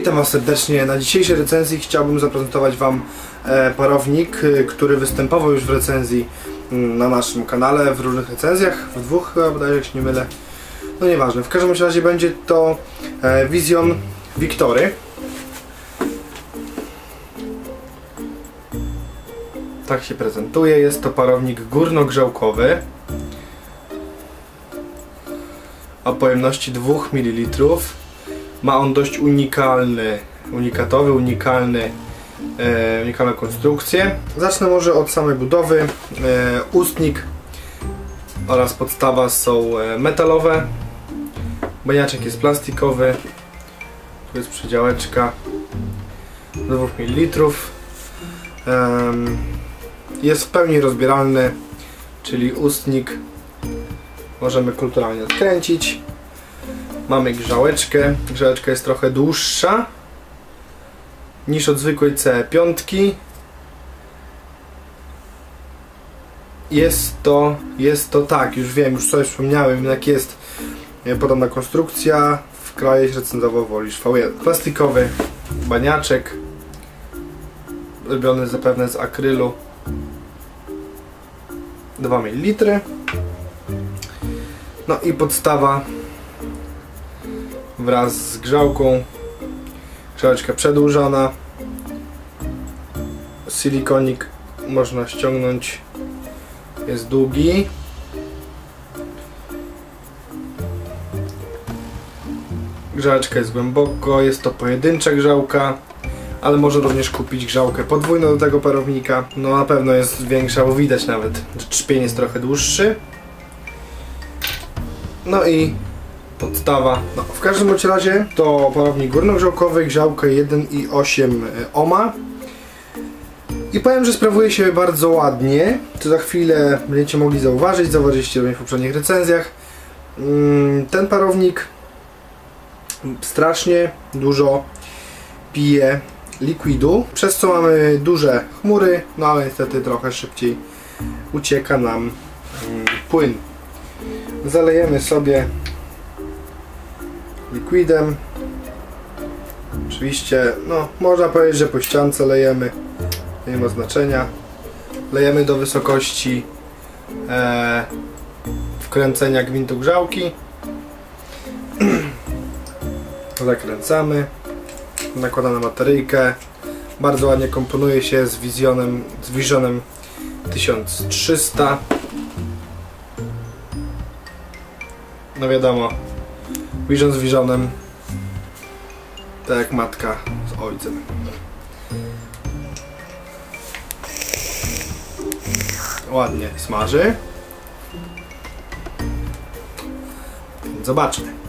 Witam Was serdecznie. Na dzisiejszej recenzji chciałbym zaprezentować Wam e, parownik, e, który występował już w recenzji mm, na naszym kanale, w różnych recenzjach, w dwóch chyba bodajże, jak się nie mylę. No nieważne, w każdym razie będzie to e, Vision Victory. Tak się prezentuje. Jest to parownik górnogrzałkowy o pojemności 2 ml. Ma on dość unikalny, unikatowy, unikalny, e, unikalną konstrukcję. Zacznę może od samej budowy. E, ustnik oraz podstawa są e, metalowe. Baniaczek jest plastikowy. Tu jest przedziałeczka do 2 ml. Jest w pełni rozbieralny, czyli ustnik możemy kulturalnie odkręcić. Mamy grzałeczkę. Grzałeczka jest trochę dłuższa niż od zwykłej C5. Jest to, jest to tak, już wiem, już sobie wspomniałem, jak jest podobna konstrukcja. W kraju recenzował wolisz V1. Plastikowy baniaczek robiony zapewne z akrylu 2 ml no i podstawa wraz z grzałką. Grzałeczka przedłużana silikonik można ściągnąć. Jest długi. Grzałeczka jest głęboko, jest to pojedyncza grzałka ale można również kupić grzałkę podwójną do tego parownika. No na pewno jest większa, bo widać nawet, że trzpień jest trochę dłuższy. No i podstawa. No, w każdym bądź razie to parownik górnogrzałkowy, grzałkę 1,8 ohma. I powiem, że sprawuje się bardzo ładnie, co za chwilę będziecie mogli zauważyć, zauważyliście również w poprzednich recenzjach. Mm, ten parownik strasznie dużo pije likwidu, przez co mamy duże chmury, no ale niestety trochę szybciej ucieka nam mm, płyn zalejemy sobie liquidem oczywiście no można powiedzieć, że po ściance lejemy nie ma znaczenia lejemy do wysokości e, wkręcenia gwintu grzałki. Zakręcamy nakładamy bateryjkę. Bardzo ładnie komponuje się z Visionem, z Visionem 1300 no wiadomo, Vision z Visionem, tak jak matka z ojcem. Ładnie smaży. Zobaczmy.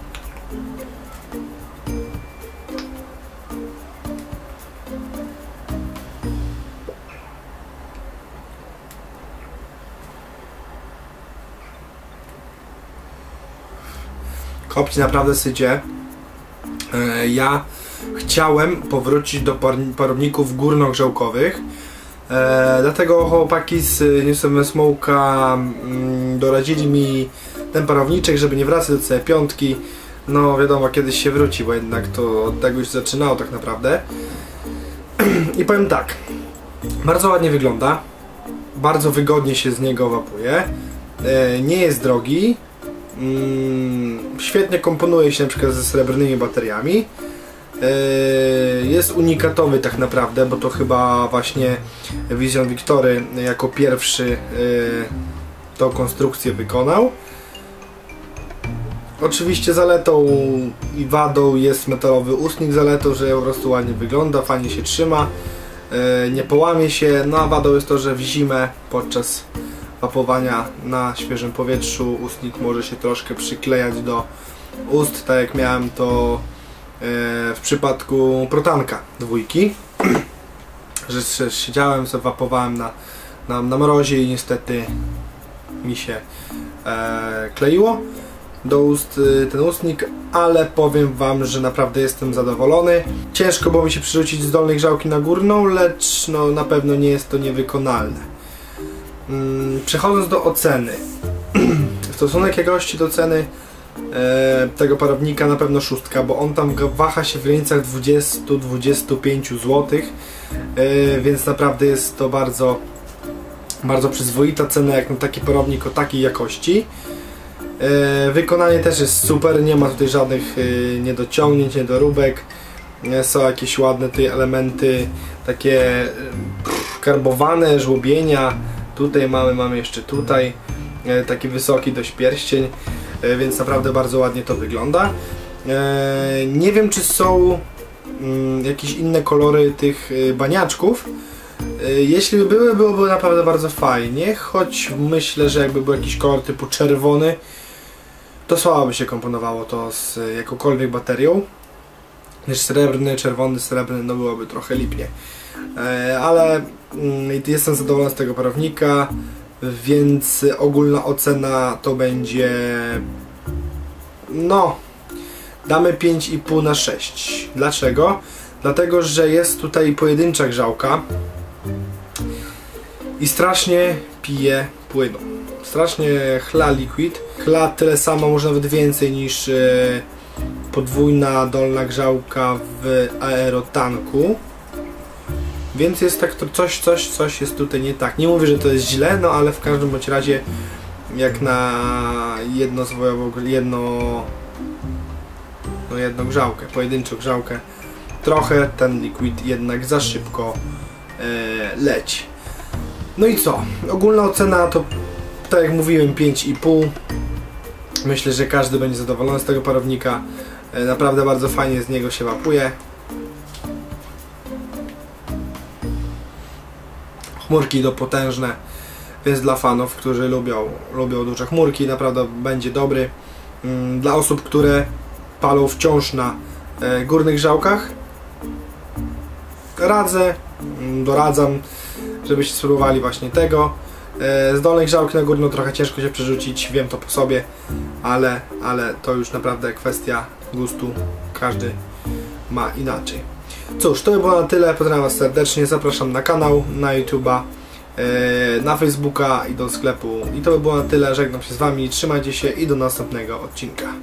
Kopci naprawdę sycie. E, ja chciałem powrócić do parowników górnogrzałkowych. E, dlatego chłopaki z Newsem Smoke'a mm, doradzili mi ten parowniczek, żeby nie wracać do C5. No wiadomo, kiedyś się wróci, bo jednak to od tego już zaczynało tak naprawdę. I powiem tak, bardzo ładnie wygląda, bardzo wygodnie się z niego wapuje, e, nie jest drogi, świetnie komponuje się na przykład ze srebrnymi bateriami. E, jest unikatowy tak naprawdę, bo to chyba właśnie Vision Victory jako pierwszy e, tą konstrukcję wykonał. Oczywiście zaletą i wadą jest metalowy ustnik, zaletą, że po prostu ładnie wygląda, fajnie się trzyma, e, nie połamie się, no a wadą jest to, że w zimę podczas papowania na świeżym powietrzu ustnik może się troszkę przyklejać do ust, tak jak miałem to e, w przypadku protanka dwójki że siedziałem, sobie wapowałem na, na, na mrozie i niestety mi się e, kleiło do ust e, ten ustnik, ale powiem Wam, że naprawdę jestem zadowolony. Ciężko było mi się przerzucić z dolnej grzałki na górną, lecz no, na pewno nie jest to niewykonalne. Mm, przechodząc do oceny. Stosunek jakości do ceny e, tego parownika na pewno szóstka, bo on tam waha się w granicach 20-25 zł, e, więc naprawdę jest to bardzo bardzo przyzwoita cena jak na taki parownik o takiej jakości. E, wykonanie też jest super, nie ma tutaj żadnych niedociągnięć, niedoróbek. Są jakieś ładne tutaj elementy, takie karbowane, żłobienia. Tutaj mamy, mamy jeszcze tutaj taki wysoki dość pierścień, więc naprawdę bardzo ładnie to wygląda. Nie wiem czy są mm, jakieś inne kolory tych baniaczków, jeśli by były, byłoby naprawdę bardzo fajnie, choć myślę, że jakby był jakiś kolor typu czerwony, to słabo by się komponowało to z jakąkolwiek baterią. Niż srebrny, czerwony, srebrny, no byłoby trochę lipnie. E, ale jestem zadowolony z tego parownika, więc ogólna ocena to będzie no damy 5,5 na 6. Dlaczego? Dlatego, że jest tutaj pojedyncza grzałka i strasznie pije płynu. Strasznie chla liquid. Chla tyle samo, może nawet więcej niż e, podwójna dolna grzałka w aerotanku. Więc jest tak to coś, coś, coś jest tutaj nie tak. Nie mówię, że to jest źle, no ale w każdym bądź razie jak na jedno zwojową, jedno no jedną grzałkę, pojedynczą grzałkę trochę ten liquid jednak za szybko e, leci. No i co? Ogólna ocena to, tak jak mówiłem, 5,5. Myślę, że każdy będzie zadowolony z tego parownika. E, naprawdę bardzo fajnie z niego się wapuje. Chmurki do potężne, więc dla fanów, którzy lubią, lubią duże chmurki, naprawdę będzie dobry. Mm, dla osób, które palą wciąż na e, górnych żałkach, radzę, mm, doradzam żebyście spróbowali właśnie tego. E, z dolnej grzałki na górną trochę ciężko się przerzucić, wiem to po sobie, ale, ale to już naprawdę kwestia gustu, każdy ma inaczej. Cóż, to by było na tyle, pozdrawiam Was serdecznie, zapraszam na kanał, na YouTube'a, e, na Facebooka i do sklepu. I to by było na tyle, żegnam się z Wami, trzymajcie się i do następnego odcinka.